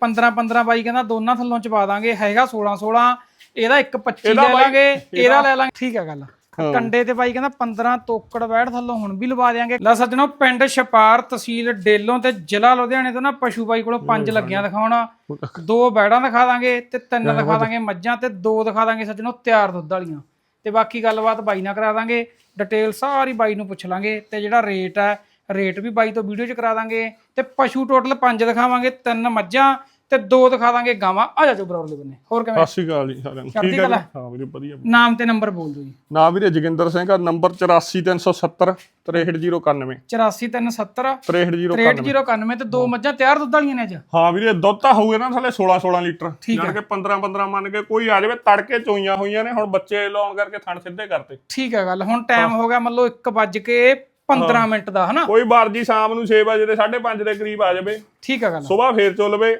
15 15 ਬਾਈ ਕਹਿੰਦਾ ਦੋਨਾਂ ਥੱਲੋਂ ਚ ਪਾ ਦਾਂਗੇ ਹੈਗਾ 16 16 ਇਹਦਾ ਇੱਕ 25 ਇਹਦਾ ਲੈ ਲਾਂਗੇ ਇਹਦਾ। ਲੈ ਲਾਂਗੇ। ਠੀਕ ਹੈ ਗੱਲ। ਕੰਡੇ ਤੇ ਬਾਈ ਕਹਿੰਦਾ 15 ਤੋਕੜ ਬੈਠ ਥੱਲੋਂ ਹੁਣ ਵੀ ਲਵਾ ਦੇਾਂਗੇ ਲੈ ਸੱਜਣੋ ਪਿੰਡ ਛਪਾਰ ਤਹਿਸੀਲ ਡੇਲੋਂ ਤੇ ਜ਼ਿਲ੍ਹਾ ਲੁਧਿਆਣੇ ਤੋਂ ਨਾ ਪਸ਼ੂ ਬਾਈ ਕੋਲੋਂ ਪੰਜ ਲੱਗੀਆਂ ਦਿਖਾਉਣਾ। ਦੋ ਬੈੜਾਂ ਦਿਖਾ ਦਾਂਗੇ ਤੇ ਤਿੰਨ ਦਿਖਾ ਦਾਂਗੇ ਮੱਝਾਂ ਤੇ ਦੋ ਦਿਖਾ ਦਾਂਗੇ ਸੱਜਣੋ ਤਿਆਰ ਦੁੱਧ ਵਾਲੀਆਂ। ਤੇ ਬਾਕੀ ਗੱਲਬਾਤ ਬਾਈ ਨਾਲ ਕਰਾ ਦਾਂਗੇ। ਡਿਟੇਲ ਸਾਰੀ ਬਾਈ ਨੂੰ ਪੁੱਛ ਲਾਂਗੇ ਤੇ ਜਿਹੜਾ ਰੇਟ ਹੈ ਰੇਟ ਵੀ ਬਾਈ ਤੋਂ ਵੀਡੀਓ 'ਚ ਕਰਾ ਦਾਂਗੇ ਤੇ ਪਸ਼ੂ ਟੋਟਲ ਪੰਜ ਦਿਖਾਵਾਂਗੇ ਤਿੰਨ ਮੱਝਾਂ ਤੇ ਦੋ ਦਿਖਾ ਦਾਂਗੇ ਗਾਵਾਂ। ਆ ਜਾ ਜੋ ਬਰੌਰ ਦੇ ਬੰਨੇ। ਹੋਰ ਕਿਵੇਂ? ਸਤਿ ਸ਼੍ਰੀ ਅਕਾਲ ਜੀ ਸਾਰਿਆਂ ਨੂੰ। ਚੜ੍ਹਦੀ ਠੀਕ ਹੈ ਜੀ? ਕਲਾ। ਹਾਂ ਵੀਰੇ ਵਧੀਆ। ਨਾਮ ਤੇ ਨੰਬਰ ਬੋਲ ਦਿਓ ਜੀ। ਨਾ ਵੀਰੇ ਜੋਗਿੰਦਰ ਸਿੰਘ ਆ ਨੰਬਰ 84370 63091 84370 63091 63091 ਤੇ ਦੋ ਮੱਝਾਂ ਤਿਆਰ ਦੁੱਧ ਵਾਲੀਆਂ ਨੇ ਅੱਜ? ਹਾਂ ਵੀਰੇ ਦੁੱਧ ਤਾਂ ਹੋਊਗਾ ਨਾ ਥਲੇ 16 16 ਲੀਟਰ। ਠੀਕ ਜਾਣ ਕੇ 15 15 ਮੰਨ ਕੇ ਕੋਈ ਆ ਜਾਵੇ ਤੜਕੇ ਚੋਈਆਂ ਹੋਈਆਂ ਨੇ ਹੁਣ ਬੱਚੇ ਲਾਉਣ ਕਰਕੇ ਥਣ ਸਿੱਧੇ ਕਰਤੇ। ਠੀਕ ਹੈ ਗੱਲ ਹੁਣ ਟਾਈਮ ਹੋ। ਗਿਆ ਮੰਨ ਲਓ 1 ਵੱਜ ਕੇ 15 ਮਿੰਟ ਦਾ ਹਨਾ? ਕੋਈ ਬਾਰਜੀ ਸ਼ਾਮ ਨੂੰ 6 ਵਜੇ ਦੇ 5:30 ਦੇ ਕਰੀਬ ਆ ਜਾਵੇ। ਠੀਕ ਹੈ ਗੱਲ। ਸਵੇਰ ਫੇਰ ਚੋ ਲਵੇ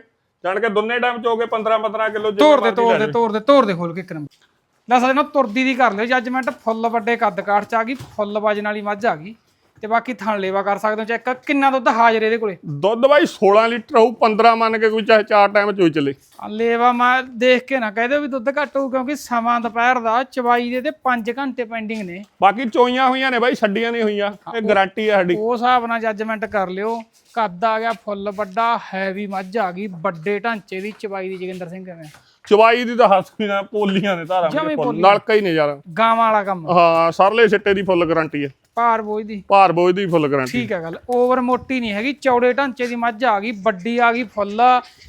ਜਾਣ ਕੇ ਦੋਨੇ ਟਾਈਮ ਚੋ ਕੇ 15 15 ਕਿਲੋ ਤੋੜ ਦੇ ਤੋੜ ਦੇ ਤੋੜ ਦੇ ਤੋੜ ਦੇ ਖੋਲ ਕੇ ਨੰਬਰ। ਲੈ ਸਾਡੇ ਨਾਲ ਤੁਰਦੀ ਦੀ ਕਰ ਲਿਓ। ਜੱਜਮੈਂਟ ਫੁੱਲ ਵੱਡੇ ਕੱਦ ਕਾਠ ਚ ਆ ਗਈ ਫੁੱਲ ਵਜਨ ਵਾਲੀ ਮੱਝ ਆ ਗਈ। ਤੇ ਬਾਕੀ ਥਣ ਲੇਵਾ ਕਰ ਸਕਦੇ ਹੋ ਚੈੱਕ ਕਿੰਨਾ ਦੁੱਧ ਹਾਜ਼ਰ ਇਹਦੇ ਕੋਲੇ। ਦੁੱਧ ਬਾਈ 16 ਲੀਟਰ ਹੋਊ 15 ਮੰਨ ਕੇ ਕੋਈ ਚਾਹੇ ਚਾਰ ਟਾਈਮ ਚੋਈ ਚੱਲੇ। ਆ ਲੇਵਾ ਮੈਂ ਦੇਖ ਕੇ ਨਾ ਕਹਦੇ ਵੀ ਦੁੱਧ ਘੱਟ ਹੋਊ ਕਿਉਂਕਿ ਸਮਾਂ ਦੁਪਹਿਰ ਦਾ ਚਵਾਈ ਦੇ ਤੇ 5 ਘੰਟੇ ਪੈਂਡਿੰਗ ਨੇ। ਬਾਕੀ ਚੋਈਆਂ ਹੋਈਆਂ ਨੇ ਬਾਈ ਛੱਡੀਆਂ ਨਹੀਂ ਹੋਈਆਂ ਇਹ ਗਾਰੰਟੀ ਆ ਸਾਡੀ। ਉਹ ਹਿਸਾਬ ਨਾਲ ਜੱਜਮੈਂਟ ਕਰ ਲਿਓ ਕੱਦ ਆ ਗਿਆ ਫੁੱਲ ਵੱਡਾ ਹੈਵੀ ਮੱਝ ਆ ਗਈ ਵੱਡੇ ਢਾਂਚੇ ਦੀ ਚਵਾਈ ਦੀ ਜੋਗਿੰਦਰ ਸਿੰਘ ਕਿਵੇਂ ਚਵਾਈ ਦੀ ਤਾਂ ਹੱਥ ਨਾ ਪੋਲੀਆਂ ਨੇ ਧਾਰਾਂ ਜਮਾਂ ਹੀ ਫੁੱਲ ਪੋਲੀਆਂ। ਨਲਕਾ ਹੀ ਨੇ ਯਾਰ। ਗਾਵਾਂ ਵਾਲਾ ਕੰਮ। ਹਾਂ ਸਰਲੇ ਸਿੱਟੇ ਦੀ ਫੁੱਲ ਗਾਰੰਟੀ ਹੈ ਭਾਰ ਬੋਝ ਦੀ। ਭਾਰ ਬੋਝ ਦੀ ਫੁੱਲ ਗਾਰੰਟੀ ਠੀਕ ਹੈ ਗੱਲ। ਓਵਰ ਮੋਟੀ ਨਹੀਂ ਹੈਗੀ। ਚੌੜੇ ਢਾਂਚੇ ਦੀ ਮੱਝ ਆ ਗਈ ਵੱਡੀ ਆ ਗਈ ਫੁੱਲ।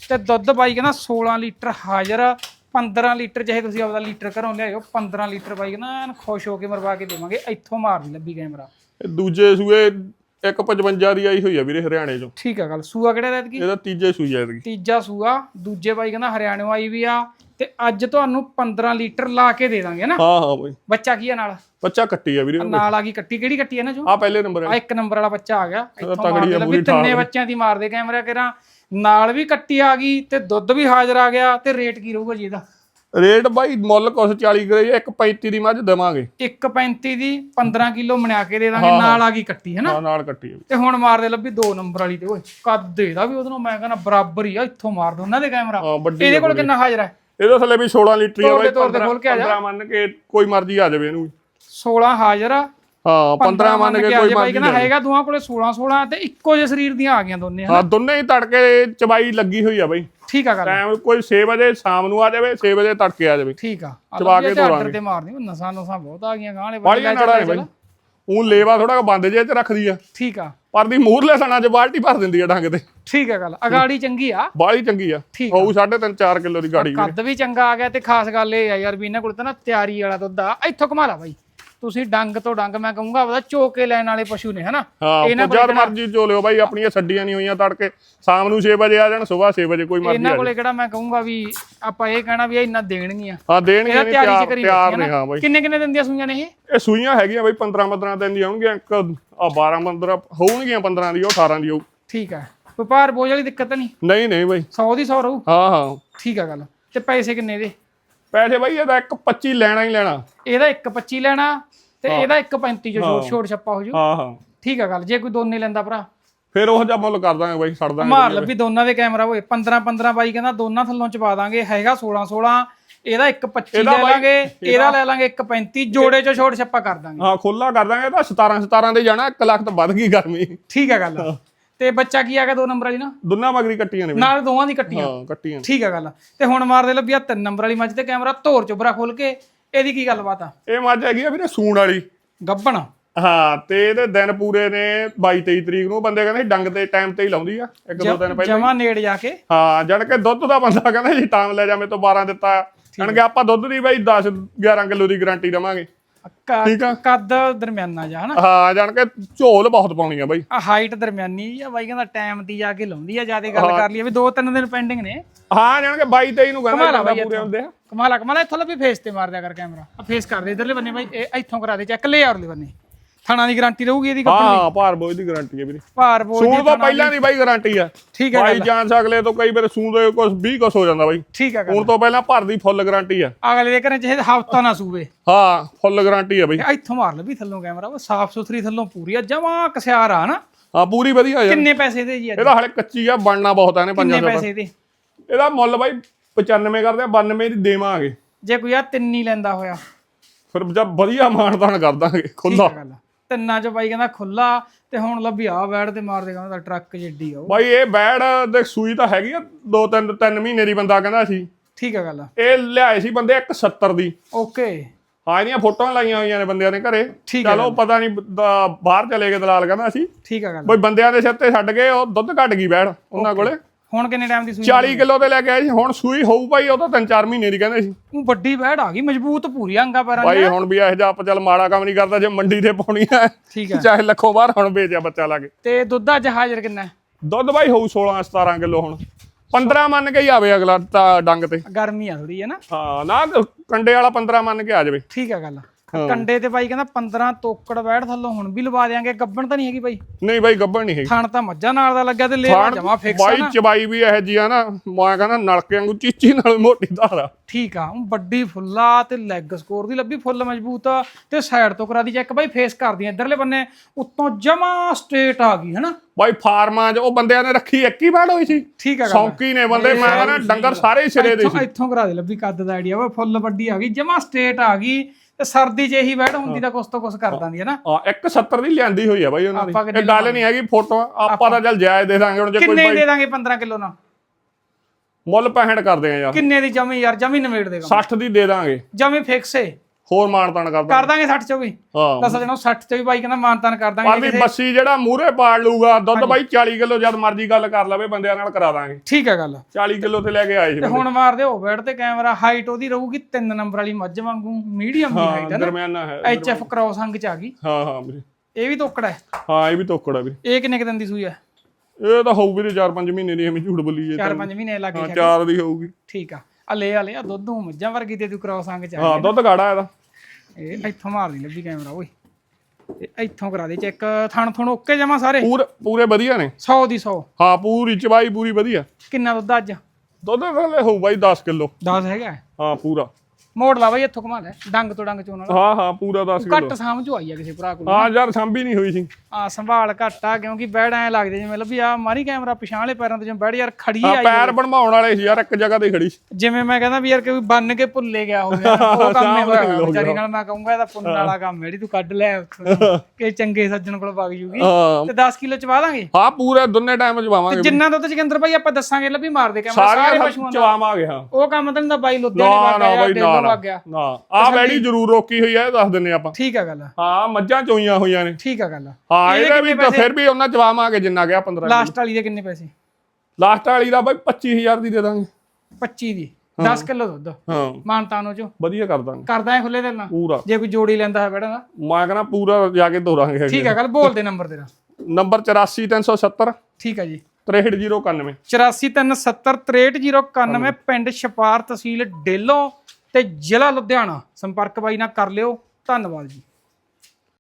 ਤੇ ਦੁੱਧ ਬਾਈ ਕਹਿੰਦਾ 16 ਲੀਟਰ ਹਾਜ਼ਰ 15 ਲੀਟਰ ਚਾਹੇ ਤੁਸੀਂ ਆਪਦਾ ਲੀਟਰ ਘਰੋਂ ਲਿਆਇਓ 15 ਲੀਟਰ ਬਾਈ ਕਹਿੰਦਾ ਐਨ ਖੁਸ਼ ਹੋ ਕੇ ਮਰਵਾ ਕੇ ਦੇਵਾਂਗੇ। ਇੱਥੋਂ ਮਾਰਦੀ ਲੱਭੀ ਕੈਮਰਾ। ਦੂਜੇ ਸੂਏ 155 ਦੀ ਆਈ ਹੋਈ ਆ ਵੀਰੇ ਹਰਿਆਣੇ ਚੋਂ। ਠੀਕ ਹੈ ਗੱਲ। ਸੂਆ ਕਿਹੜਾ ਰਹਿਤ ਕੀ? ਇਹਦਾ ਤੀਜੇ ਸੂਈ ਆ ਇਹਦੀ। ਤੀਜਾ ਸੂਆ ਦੂਜੇ ਬਾਈ ਕਹਿੰਦਾ ਹਰਿਆਣਿਓਂ ਆਈ ਵੀ ਆ ਤੇ ਅੱਜ ਤੁਹਾਨੂੰ 15 ਲੀਟਰ ਲਾ ਕੇ ਦੇ ਦਾਂਗੇ ਨਾ? ਹਾਂ ਹਾਂ ਬਾਈ। ਬੱਚਾ ਕੀ ਆ ਨਾਲ? ਬੱਚਾ ਕੱਟੀ ਆ ਵੀਰੇ। ਨਾਲ ਆ ਗਈ ਕੱਟੀ। ਕਿਹੜੀ ਕੱਟੀ ਹੈ ਨਾ ਜੋ ਆ ਪਹਿਲੇ ਨੰਬਰ ਆ ਇੱਕ ਨੰਬਰ ਵਾਲਾ ਬੱਚਾ ਆ ਗਿਆ। ਇੱਥੋਂ ਤਗੜੀ ਮਾਰਦੇ ਆ, ਪੂਰੀ ਤਿੰਨੇ ਬੱਚਿਆਂ ਦੀ ਮਾਰਦੇ ਕੈਮਰਾ ਕਿਰਾਂ। ਨਾਲ ਵੀ ਕੱਟੀ ਆ ਗਈ ਤੇ ਦੁੱਧ ਵੀ ਹਾਜ਼ਰ ਆ ਗਿਆ ਤੇ ਰੇਟ ਕੀ ਰਹੂਗਾ ਜੀ ਇਹਦਾ? ਰੇਟ ਬਾਈ ਮੁੱਲ ਕੁਛ 40 ਕਰੇ 135 ਦੀ ਮੱਝ ਦੇਵਾਂਗੇ। 1.35 ਦੀ 15 ਕਿਲੋ ਬਣਾ ਕੇ ਦੇ ਦਾਂਗੇ ਨਾਲ ਆ ਗਈ ਕੱਟੀ ਹੈ ਨਾ? ਹਾਂ ਨਾਲ ਕੱਟੀ ਵੀਰੇ। ਤੇ ਹੁਣ ਮਾਰਦੇ ਲੱਭੀ ਦੋ ਨੰਬਰ ਵਾਲੀ ਤੇ ਓਏ ਕੱਦ ਇਹਦਾ ਵੀ ਉਹਦੇ ਮੈਂ ਕਹਿੰਦਾ ਬਰਾਬਰ ਹੀ ਆ ਇੱਥੋਂ ਮਾਰ ਦੋ ਉਹਨਾਂ ਦੇ ਕੈਮਰਾ। ਹਾਂ ਇਹਦੇ ਕੋਲ ਕਿੰਨਾ ਹਾਜ਼ਰ ਹੈ? ਇਹਦੇ ਥੱਲੇ ਵੀ 16 ਲੀਟਰ ਆ ਬਾਈ ਦੇ, ਤੋੜ ਦੇ, ਖੋਲ ਕੇ ਆ ਜਾ। 15 ਮੰਨ ਕੇ ਕੋਈ ਮਰਜ਼ੀ ਆ ਜਾਵੇ ਇਹਨੂੰ 16 ਹਾਜ਼ਰ ਆ ਹਾਂ 15 ਮੰਨ ਕੇ ਕੋਈ ਮਰਜ਼ੀ ਕਹਿੰਦਾ ਹੈਗਾ ਦੋਹਾਂ ਕੋਲੇ 16 16 ਤੇ ਇੱਕੋ ਜਿਹੇ ਸਰੀਰ ਦੀਆਂ ਆ ਗਈਆਂ ਦੋਨੇ ਹਾਂ ਦੋਨੇ ਹੀ ਤੜਕੇ ਚਬਾਈ ਲੱਗੀ ਹੋਈ ਆ ਬਾਈ। ਠੀਕ ਆ ਗੱਲ। ਟਾਈਮ ਕੋਈ 6 ਵਜੇ ਸ਼ਾਮ ਨੂੰ ਆ ਜਾਵੇ 6 ਵਜੇ ਤੜਕੇ ਆ ਜਾਵੇ। ਠੀਕ ਆ। ਚਬਾ ਕੇ ਆਰਡਰ ਤੇ ਮਾਰਨੀ ਨਸਾਂ ਨਸਾਂ ਬਹੁਤ ਆ ਗਈਆਂ ਗਾਂਲੇ ਨਾੜਾਂ ਨੇ ਬਾਈ। ਉਹ ਲੇਵਾ ਥੋੜਾ ਬੰਦ ਜੇ ਚ ਰੱਖਦੀ ਆ। ਠੀਕ ਆ। ਪਰ ਦੀ ਮੂਹਰਲੇ ਸਣਾ ਚ ਬਾਲਟੀ ਭਰ ਦਿੰਦੀ ਆ ਡੰਗ ਤੇ। ਠੀਕ ਆ ਗੱਲ ਅਗਾੜੀ ਚੰਗੀ ਆ। ਬਾਲੀ ਚੰਗੀ ਆ। ਹੋਊ 3.5 4 ਕਿਲੋ ਦੀ ਗਾੜੀ ਕੱਦ ਵੀ ਚੰਗਾ ਆ ਗਿਆ ਤੇ ਖਾਸ ਗੱਲ ਇਹ ਆ ਯਾਰ ਵੀ ਇਹਨਾਂ ਕੋਲ ਤਾਂ ਨਾ ਤਿਆਰੀ ਵਾਲਾ ਦੁੱਧ ਆ। ਇੱਥੋਂ ਲਾ ਬਾਈ। ਤੁਸੀਂ ਡੰਗ ਤੋਂ ਡੰਗ ਮੈਂ ਕਹੂੰਗਾ ਉਹਦਾ ਚੋਕੇ ਲੈਣ ਵਾਲੇ ਪਸ਼ੂ ਨੇ ਹਨਾ? ਹਾਂ ਜਦ ਮਰਜ਼ੀ ਚੋ ਲਿਓ ਬਾਈ ਆਪਣੀਆਂ ਛੱਡੀਆਂ ਨਹੀਂ ਹੋਈਆਂ ਤੜਕੇ। ਸ਼ਾਮ ਨੂੰ 6 ਵਜੇ ਆ ਜਾਣ ਸਵੇਰ 6 ਵਜੇ ਕੋਈ ਮਰਜ਼ੀ ਇਹਨਾਂ ਕੋਲੇ ਕਿਹੜਾ ਮੈਂ ਕਹੂੰਗਾ ਵੀ ਆਪਾਂ ਇਹ ਕਹਿਣਾ ਵੀ ਇਹ ਇੰਨਾ ਦੇਣਗੀਆਂ। ਹਾਂ ਦੇਣਗੇ ਇਹਦਾ ਵੀ ਤਿਆਰੀ ਤਿਆਰ ਨੇ ਹਾਂ ਬਾਈ। ਕਿੰਨੇ ਕਿੰਨੇ ਦਿੰਦੀਆਂ ਸੂਈਆਂ ਨੇ ਇਹ? ਇਹ ਸੂਈਆਂ ਹੈਗੀਆਂ ਬਾਈ 15 15 ਦਿਨ ਦੀ ਆਉਣਗੀਆਂ ਇੱਕ ਆ 12 15 ਹੋਣਗੀਆਂ 15 ਦੀ ਉਹ 18 ਦੀ ਹੋਊ। ਠੀਕ ਆ। ਵਪਾਰ ਬੋਝ ਵਾਲੀ ਦਿੱਕਤ ਨਹੀਂ? ਨਹੀਂ ਨਹੀਂ ਬਾਈ। 100 ਦੀ 100 ਰਹੂ? ਹਾਂ ਹਾਂ। ਠੀਕ ਆ ਗੱਲ। ਤੇ ਪੈਸੇ ਕਿੰਨੇ ਦੇ? ਪੈਸੇ ਬਾਈ ਇਹਦਾ ਇੱਕ 25 ਲੈਣਾ ਹੀ ਲੈਣਾ। ਇਹਦਾ 1.25 ਲੈਣਾ ਤੇ ਇਹਦਾ 1.35 ਜੋ ਛੋਟ ਛੋਟ ਛੱਪਾ ਹੋ ਜੂ। ਹਾਂ ਹਾਂ। ਠੀਕ ਆ ਗੱਲ ਜੇ ਕੋਈ ਦੋਨੇ ਲੈਂਦਾ ਭਰਾ। ਫਿਰ ਉਹ ਜਿਹਾ ਮੁੱਲ ਕਰ ਦਾਂਗੇ ਬਾਈ ਛੱਡ ਦਾਂਗੇ ਮਾਰ ਲੱਭੀ ਦੋਨਾਂ ਦੇ ਕੈਮਰਾ ਹੋਏ 15 15 ਬਾਈ ਕਹਿੰਦਾ ਦੋਨਾਂ ਥੱਲੋਂ ਚ ਪਾ ਦਾਂਗੇ ਹੈਗਾ 16 16 ਇਹਦਾ 1.25 ਲੈ ਲਾਂਗੇ ਇਹਦਾ ਲੈ ਲਾਂਗੇ 1.35 ਜੋੜੇ ਚੋਂ ਛੋਟ ਛੱਪਾ ਕਰ ਦਾਂਗੇ। ਹਾਂ ਖੁੱਲਾ ਕਰ ਦਾਂਗੇ ਤਾਂ 17 17 ਦੇ ਜਾਣਾ 1 ਲੱਖ ਤੋਂ ਵੱਧ ਗਈ ਗਰਮੀ। ਠੀਕ ਆ ਗੱਲ। ਤੇ ਬੱਚਾ ਕੀ ਆ ਗਿਆ ਦੋ ਨੰਬਰ ਵਾਲੀ ਨਾ? ਦੋਨਾਂ ਮਗਰੀ ਕੱਟੀਆਂ ਨੇ। ਨਾਲ ਦੋਵਾਂ ਦੀ ਕੱਟੀਆਂ। ਹਾਂ ਕੱਟੀਆਂ ਠੀਕ ਆ ਗੱਲ। ਤੇ ਹੁਣ ਮਾਰਦੇ ਲੱਭੀ ਆ ਤਿੰਨ ਨੰਬਰ ਵਾਲੀ ਮੱਝ ਤੇ ਕੈਮਰਾ ਧੋਰ ਚੁਬਰਾ ਖੋਲ ਕੇ ਇਹਦੀ ਕੀ ਗੱਲਬਾਤ ਆ? ਇਹ ਮੱਝ ਹੈਗੀ ਆ ਵੀਰੇ ਸੂਣ ਵਾਲੀ। ਗੱਬਣ। ਹਾਂ ਤੇ ਇਹਦੇ ਦਿਨ ਪੂਰੇ ਨੇ 22 23 ਤਰੀਕ ਨੂੰ ਬੰਦੇ ਕਹਿੰਦੇ ਡੰਗ ਦੇ ਟਾਈਮ ਤੇ ਹੀ ਲਾਉਂਦੀ ਆ ਇੱਕ ਦੋ ਦਿਨ ਪਹਿਲਾਂ ਜਮਾ ਨੇੜ ਜਾ ਕੇ। ਹਾਂ ਜਣ ਕੇ ਦੁੱਧ ਦਾ ਬੰਦਾ ਕਹਿੰਦਾ ਜੀ ਟਾਈਮ ਲੈ ਜਾ ਮੇਰੇ ਤੋਂ 12 ਦਿੱਤਾ। ਜਣ ਕੇ ਆਪਾਂ ਦੁੱਧ ਦੀ ਬਾਈ 10 11 ਕਿਲੋ ਦੀ ਗਾਰੰਟੀ ਦਵਾਂਗੇ। ਠੀਕ ਆ। ਕੱਦ ਦਰਮਿਆਨਾ ਜਾ ਹਨਾ? ਹਾਂ ਜਣ ਕੇ ਝੋਲ ਬਹੁਤ ਪਾਉਣੀ ਆ ਬਾਈ। ਆ ਹਾਈਟ ਦਰਮਿਆਨੀ ਆ ਬਾਈ ਕਹਿੰਦਾ ਟਾਈਮ ਦੀ ਜਾ ਕੇ ਲਾਉਂਦੀ ਆ ਜ਼ਿਆਦਾ ਗੱਲ ਕਰ ਲਈਏ ਵੀ ਦੋ ਤਿੰਨ ਦਿਨ ਪੈਂਡਿੰਗ ਨੇ। ਹਾਂ ਜਣ ਕੇ 22 23 ਨੂੰ ਕਹਿੰਦਾ ਪੂਰੇ। ਹੁੰਦੇ ਆ। ਕਮਾਲ ਕਮਾਲ ਇੱਥੋਂ ਲੱਭੀ ਫੇਸ ਤੇ ਮਾਰ ਦਿਆ ਕਰ ਕੈਮਰਾ ਆ ਫੇਸ ਕਰ ਦੇ ਇਧਰਲੇ ਬੰਨੇ ਬਾਈ ਇਹ ਇੱਥੋਂ ਕਰਾ ਦੇ ਚੈੱਕ ਲੈ ਆਰਲੇ ਬੰਨੇ। ਥਾਣਾ ਦੀ ਗਾਰੰਟੀ ਰਹੂਗੀ ਇਹਦੀ ਕੱਪੜੇ ਹਾਂ ਭਾਰ ਬੋਝ ਦੀ ਗਾਰੰਟੀ ਹੈ ਵੀਰੇ। ਭਾਰ ਬੋਲ ਸੂਣ ਤੋਂ ਪਹਿਲਾਂ ਦੀ ਬਾਈ ਗਾਰੰਟੀ ਆ। ਠੀਕ ਹੈ ਬਾਈ ਚਾਂਸ ਅਗਲੇ ਤੋਂ ਕਈ ਵਾਰ ਸੂਣ ਦੇ ਕੁਝ 20 ਕੁਛ ਹੋ ਜਾਂਦਾ ਬਾਈ। ਠੀਕ ਹੈ ਸੂਣ ਤੋਂ ਪਹਿਲਾਂ ਭਰ ਦੀ ਫੁੱਲ ਗਾਰੰਟੀ ਆ। ਅਗਲੇ ਦੇ ਘਰੇ ਚਾਹੇ ਹਫਤਾ ਨਾ ਸੂਵੇ। ਹਾਂ ਫੁੱਲ ਗਾਰੰਟੀ ਆ ਬਾਈ। ਇੱਥੋਂ ਮਾਰ ਲੱਭੀ ਥੱਲੋਂ ਕੈਮਰਾ ਉਹ ਸਾਫ਼ ਸੁਥਰੀ ਥੱਲੋਂ ਪੂਰੀ ਆ ਜਮਾ ਕਸਿਆਰ ਆ ਨਾ। ਹਾਂ ਪੂਰੀ ਵਧੀਆ ਯਾਰ। ਕਿੰਨੇ ਪੈਸੇ ਦੇ ਜੀ ਇਹਦਾ ਹਲੇ ਕੱਚੀ ਆ ਬਣਨਾ ਬਹੁਤ ਆ ਨੇ ਪੰਜਾਂ ਕਿੰਨੇ ਦਾ ਪੈਸੇ ਦੇ? ਇਹਦਾ ਮੁੱਲ ਬਾਈ 95 ਕਰਦੇ ਆ 92 ਦੀ ਦੇਵਾਂਗੇ। ਜੇ ਕੋਈ ਆ ਤਿੰਨ ਹੀ ਲੈਂਦਾ ਹੋਇਆ। ਫਿਰ ਜਦ ਵਧੀਆ ਮਾਨਦਾਨ ਕਰ ਦਾਂਗੇ ਖੁੱਲਾ ਆ ਤਿੰਨਾਂ ਚ ਬਾਈ ਕਹਿੰਦਾ ਖੁੱਲਾ ਤੇ ਹੁਣ ਲੱਭੀ ਆ ਬੈਠ ਤੇ ਮਾਰ ਦੇ ਕਹਿੰਦਾ ਟਰੱਕ ਜਿੱਡੀ ਆ ਉਹ। ਬਾਈ ਇਹ ਬੈੜ ਦੇ ਸੂਈ ਤਾਂ ਹੈਗੀ ਆ ਦੋ ਤਿੰਨ ਤਿੰਨ ਮਹੀਨੇ ਦੀ ਬੰਦਾ ਕਹਿੰਦਾ ਸੀ। ਠੀਕ ਆ ਗੱਲ ਇਹ ਲਿਆਏ ਸੀ ਬੰਦੇ 170 ਦੀ। ਓਕੇ। ਹਾਂ ਇਹਦੀਆਂ ਫੋਟੋਆਂ ਲਾਈਆਂ ਹੋਈਆਂ ਨੇ ਬੰਦਿਆਂ ਨੇ ਘਰੇ। ਠੀਕ ਆ ਚਲੋ ਪਤਾ ਨਹੀਂ ਦ- ਬਾਹਰ ਚਲੇ ਗਏ ਦਲਾਲ ਕਹਿੰਦਾ ਸੀ। ਠੀਕ ਆ ਗੱਲ ਬਈ ਬੰਦਿਆਂ ਦੇ ਸਿਰ ਤੇ ਛੱਡ ਗਏ ਉਹ ਦੁੱਧ ਘਟ ਗਈ ਬੈੜ ਉਹਨਾਂ ਕੋਲੇ। ਹੁਣ ਕਿੰਨੇ ਟਾਈਮ ਦੀ ਸੂਈ 40 ਕਿਲੋ ਤੇ ਲੈ ਕੇ ਆਏ ਸੀ ਹੁਣ ਸੂਈ ਹੋਊ ਭਾਈ ਉਹ ਤਾਂ 3-4 ਮਹੀਨੇ ਦੀ ਕਹਿੰਦੇ ਸੀ। ਉਹ ਵੱਡੀ ਬੈੜ ਆ ਗਈ ਮਜ਼ਬੂਤ ਪੂਰੀ ਅੰਗਾ ਪੈਰਾਂ ਭਾਈ ਹੁਣ ਵੀ ਇਹ ਜਿਹਾ ਆਪਾਂ ਚੱਲ ਮਾੜਾ ਕੰਮ ਨਹੀਂ ਕਰਦਾ ਜੇ ਮੰਡੀ ਤੇ ਪਾਉਣੀ ਹੈ ਠੀਕ ਆ। ਚਾਹੇ ਲੱਖੋਂ ਬਾਹਰ ਹੁਣ ਵੇਚਿਆ ਬੱਚਾ ਲਾ ਕੇ। ਤੇ ਦੁੱਧ ਅੱਜ ਹਾਜ਼ਰ ਕਿੰਨਾ ਹੈ? ਦੁੱਧ ਭਾਈ ਹੋਊ 16-17 ਕਿਲੋ ਹੁਣ। 15 ਮੰਨ ਕੇ ਹੀ ਆਵੇ ਅਗਲਾ ਤਾਂ ਡੰਗ ਤੇ। ਗਰਮੀ ਆ ਥੋੜੀ ਹੈ ਨਾ? ਹਾਂ ਨਾ ਕੰਡੇ ਵਾਲਾ 15 ਮੰਨ ਕੇ ਆ ਜਾਵੇ। ਠੀਕ ਆ ਗੱਲ। ਕੰਡੇ ਤੇ ਬਾਈ ਕਹਿੰਦਾ 15 ਤੋਕੜ ਬੈੜ ਥੱਲੋਂ ਹੁਣ ਵੀ ਲਵਾ ਦੇਾਂਗੇ ਗੱਬਣ ਤਾਂ ਨਹੀਂ ਹੈਗੀ ਬਾਈ। ਨਹੀਂ ਭਾਈ ਗੱਬਣ ਨਹੀਂ ਹੈਗੀ। ਥਣ ਤਾਂ ਮੱਝਾਂ ਨਾਲ ਦਾ ਲੱਗਿਆ ਤੇ ਲੇਵਾ ਜਮਾ ਫਿਕਸ ਆ ਬਾਈ ਨਾ। ਚਬਾਈ ਵੀ ਇਹ ਜੀ ਆ ਨਾ ਮੈਂ ਕਹਿੰਦਾ ਨਲਕੇ ਵਾਂਗੂ ਚੀਚੀ ਨਾਲ ਮੋਟੀ ਧਾਰ ਠੀਕ ਆ ਉਹ ਵੱਡੀ ਫੁੱਲਾ ਤੇ ਲੈਗ ਸਕੋਰ ਦੀ ਲੱਭੀ ਫੁੱਲ ਮਜ਼ਬੂਤ ਆ ਤੇ ਸਾਈਡ ਤੋਂ ਕਰਾ ਦੀ ਚੈੱਕ ਬਾਈ ਫੇਸ ਕਰਦੀ ਆ ਇਧਰਲੇ ਬੰਨੇ ਉੱਤੋਂ ਜਮਾ ਸਟੇਟ ਆ ਗਈ ਹਨਾ? ਬਾਈ ਫਾਰਮਾਂ 'ਚ ਉਹ ਬੰਦਿਆਂ ਨੇ ਰੱਖੀ ਇੱਕ ਹੀ ਬੈੜ ਹੋਈ ਸੀ। ਠੀਕ ਆ ਗੱਲ। ਸੌਂਕੀ ਨੇ ਬੰਦੇ ਮੈਂ ਕਹਿੰਦਾ ਡੰਗਰ ਸਾਰੇ ਹੀ ਸਿਰੇ ਦੇ ਇੱਥੋਂ ਇੱਥੋਂ ਕਰਾ ਦੇ ਲੱਭੀ ਕੱਦ ਦਾ ਆਈਡੀਆ ਵਾ ਫੁੱਲ ਵੱਡੀ ਆ ਗਈ ਜਮਾ ਸਟੇਟ ਆ ਗਈ। ਤੇ ਸਰਦੀ 'ਚ ਇਹੀ ਬੈਠ ਹੁੰਦੀ ਤਾਂ ਕੁਛ ਤੋਂ ਕੁਛ ਕਰ ਦਿੰਦੀ ਹੈ ਨਾ। ਆ 170 ਦੀ ਲਿਆਂਦੀ ਹੋਈ ਆ ਬਾਈ ਉਹਨਾਂ ਆਪਾਂ ਦੀ। ਕਿੰਨੇ ਇਹ ਗੱਲ ਨਹੀਂ ਹੈਗੀ ਫੋਟੋ ਆਪਾਂ ਤਾਂ ਚੱਲ ਜਾਇਜ਼ ਦੇ ਦਾਂਗੇ ਹੁਣ ਜੇ ਕੋਈ ਕਿੰਨੇ ਬਾਈ ਦੇ ਦਾਂਗੇ 15 ਕਿਲੋ ਨਾਲ? ਮੁੱਲ 65 ਕਰਦੇ ਆ ਯਾਰ। ਕਿੰਨੇ ਦੀ ਜਮੀ ਯਾਰ ਜਮੀ ਨਵੇੜ ਦੇਗਾ। 60 ਦੀ ਦੇ ਦਾਂਗੇ। ਜਮੀ ਫਿਕਸ ਏ। ਹੋਰ ਮਾਨਤਾਨ ਕਰ ਕਰ ਦਾਂਗੇ ਦਾਂਗੇ 60 ਚ ਵੀ ਹਾਂ। ਦੱਸ ਜਣੋ 60 ਚ ਵੀ ਬਾਈ ਕਹਿੰਦਾ ਮਾਨਤਾਨ ਕਰ ਪਰ ਦਾਂਗੇ ਵੀ ਬੱਸੀ ਜਿਹੜਾ ਮੂਹਰੇ ਪਾੜ ਲੂਗਾ ਦੁੱਧ ਬਾਈ 40 ਕਿਲੋ ਜਦ ਮਰਜ਼ੀ ਗੱਲ ਕਰ ਲਵੇ ਬੰਦਿਆਂ ਨਾਲ ਕਰਾ ਦਾਂਗੇ। ਠੀਕ ਹੈ ਗੱਲ। 40 ਕਿਲੋ ਤੇ ਲੈ ਕੇ ਆਏ ਸੀ ਤੇ ਹੁਣ ਮਾਰਦੇ ਹੋ ਬੈਠ ਤੇ ਕੈਮਰਾ ਹਾਈਟ ਉਹਦੀ ਰਹੂਗੀ 3 ਨੰਬਰ ਵਾਲੀ ਮੱਝ ਵਾਂਗੂ ਮੀਡੀਅਮ ਦੀ ਹਾਈਟ ਹੈ ਨਾ। ਦਰਮਿਆਨਾ ਹੈ ਐਚ ਐਫ ਕ੍ਰੋਸ ਅੰਗ ਚ ਆ ਗਈ। ਹਾਂ ਹਾਂ ਵੀਰੇ। ਇਹ ਵੀ ਤੋਕੜਾ ਹੈ। ਹਾਂ ਇਹ ਵੀ ਤੋਕੜਾ ਵੀਰੇ। ਇਹ ਕਿੰਨੇ ਕੁ ਦਿਨ ਦੀ ਸੂਈ ਹੈ? ਇਹ ਤਾਂ ਹੋਊ ਵੀਰੇ 4-5 ਮਹੀਨੇ ਦੀ ਐਵੇਂ ਝੂਠ ਬੋਲੀਏ 4-5 ਮਹੀਨੇ ਲੱਗੇ ਹਾਂ ਚਾਰ ਦੀ ਹੋਊਗੀ। ਠੀਕ ਆ। ਆ ਲੈ ਆ ਲੈ ਆ ਦੁੱਧ ਨੂੰ ਮੱਝਾਂ ਵਰਗੀ ਤੇ ਤੂੰ ਕ੍ਰੋਸ ਅੰਗ ਚ ਆ ਹਾਂ ਦੁੱਧ ਗਾੜਾ ਇਹਦਾ। ਇਹ ਇੱਥੋਂ ਮਾਰਦੀ ਲੱਭੀ ਕੈਮਰਾ ਓਏ। ਤੇ ਇੱਥੋਂ ਕਰਾ ਦੇ ਚੈੱਕ ਥਣ ਥਣ ਓਕੇ ਜਮਾ ਸਾਰੇ। ਪੂਰੇ ਪੂਰੇ ਵਧੀਆ ਨੇ। 100 ਦੀ 100 ਹਾਂ ਪੂਰੀ ਚਬਾਈ ਪੂਰੀ ਵਧੀਆ। ਕਿੰਨਾ ਦੁੱਧ ਅੱਜ? ਦੁੱਧ ਥੱਲੇ ਹੋਊ ਬਾਈ 10 ਕਿਲੋ। 10 ਹੈਗਾ? ਹਾਂ ਪੂਰਾ। ਮੋੜ ਲਾ ਬਾਈ ਇੱਥੋਂ ਘੁਮਾ ਲੈ। ਡੰਗ ਤੋਂ ਡੰਗ ਚੋਂ ਨਾਲ ਹਾਂ ਹਾਂ ਪੂਰਾ 10 ਕਿਲੋ। ਘੱਟ ਸਮਝ ਆਈ ਆ ਕਿਸੇ ਭਰਾ ਕੋਲ। ਹਾਂ ਯਾਰ ਸੰਭੀ ਨਹੀਂ ਹੋਈ ਸੀ। ਆ ਸੰਭਾਲ ਘੱਟ ਆ ਕਿਉਂਕਿ ਬੈੜ ਐ ਲੱਗਦੇ ਜਿਵੇਂ ਲੱਭੀ ਆ ਮਾਰੀ ਕੈਮਰਾ ਪਿਛਾਂ ਵਾਲੇ ਪੈਰਾਂ ਤੇ ਜਿਵੇਂ ਬੈੜ ਯਾਰ ਖੜੀ ਆਈ ਪੈਰ ਬਣਵਾਉਣ ਵਾਲੇ ਸੀ ਯਾਰ ਇੱਕ ਜਗ੍ਹਾ ਤੇ ਖੜੀ ਜਿਵੇਂ ਮੈਂ ਕਹਿੰਦਾ ਵੀ ਯਾਰ ਕੋਈ ਬੰਨ ਕੇ ਭੁੱਲੇ ਗਿਆ ਹੋਵੇ ਉਹ ਕੰਮ ਹੀ ਹੋਇਆ ਵਿਚਾਰੀ ਨਾਲ ਮੈਂ ਕਹੂੰਗਾ ਇਹਦਾ ਪੁੰਨ ਵਾਲਾ ਕੰਮ ਜਿਹੜੀ ਤੂੰ ਕੱਢ ਲੈ ਕਿ ਚੰਗੇ ਸੱਜਣ ਕੋਲ ਵਗ ਜੂਗੀ। ਤੇ 10 ਕਿਲੋ ਚਵਾ ਦਾਂਗੇ? ਹਾਂ ਪੂਰੇ ਦੋਨੇ ਟਾਈਮ ਚਵਾਵਾਂਗੇ ਜਿੰਨਾ ਦੁੱਧ ਸਿਕੰਦਰ ਭਾਈ ਆਪਾਂ ਦੱਸਾਂਗੇ ਲੱਭੀ ਮਾਰ ਦੇ ਕੈਮਰਾ ਸਾਰੇ ਪਸ਼ੂਆਂ ਚਵਾਵਾਂਗੇ ਹਾਂ। ਉਹ ਕੰਮ ਤਾਂ ਨਹੀਂ ਦਾ ਬਾਈ ਲੁੱਧਿਆਣੇ ਨਾ ਵਗ ਨਾ ਨਾ ਵਗ ਗਿਆ। ਨਾ ਆ ਬੈੜੀ ਜ਼ਰੂਰ ਰੋਕੀ ਹੋਈ ਹੈ ਇਹ ਦੱਸ ਦਿੰਨੇ ਆਪਾਂ। ਠੀਕ ਆ ਗੱਲ ਹਾਂ ਮੱਝਾਂ ਚੋਈਆਂ ਹੋਈਆਂ ਨੇ। ਠੀਕ ਆ ਗੱਲ ਹਾਂ ਇਹਦੇ ਵੀ ਤਾਂ ਫਿਰ ਵੀ ਉਹਨਾਂ ਚਵਾਵਾਂਗੇ ਜਿੰਨਾ ਗਿਆ 15 ਲਾਸਟ ਵਾਲੀ ਦੇ ਕਿੰਨੇ ਪੈਸੇ? ਲਾਸਟ ਵਾਲੀ ਦਾ ਬਾਈ 25000 ਦੀ ਦੇ ਦਾਂਗੇ। 25 ਦੀ। 10 ਕਿਲੋ ਦੁੱਧ। ਹਾਂ। ਮਾਨਤਾਨੋ ਚੋ ਵਧੀਆ ਕਰ ਦਾਂਗੇ। ਕਰਦਾ ਹੈ ਖੁੱਲੇ ਦਿਲ ਨਾਲ। ਪੂਰਾ। ਜੇ ਕੋਈ ਜੋੜੀ ਲੈਂਦਾ ਹੈ ਬੜਾ ਦਾ। ਮੈਂ ਕਹਿੰਦਾ ਪੂਰਾ ਜਾ ਕੇ ਦੋਰਾਂਗੇ ਠੀਕ ਆ ਗੱਲ ਬੋਲ ਦੇ ਨੰਬਰ ਤੇਰਾ। ਨੰਬਰ 84370 ਠੀਕ ਆ ਜੀ। 63091 8437638091 ਪਿੰਡ ਛਪਾਰ ਤਹਿਸੀਲ ਡੇਲੋ। ਤੇ ਜ਼ਿਲ੍ਹਾ ਲੁਧਿਆਣਾ ਸੰਪਰਕ ਬਾਈ ਨਾਲ ਕਰ ਲਿਓ। ਧੰਨਵਾਦ ਜੀ।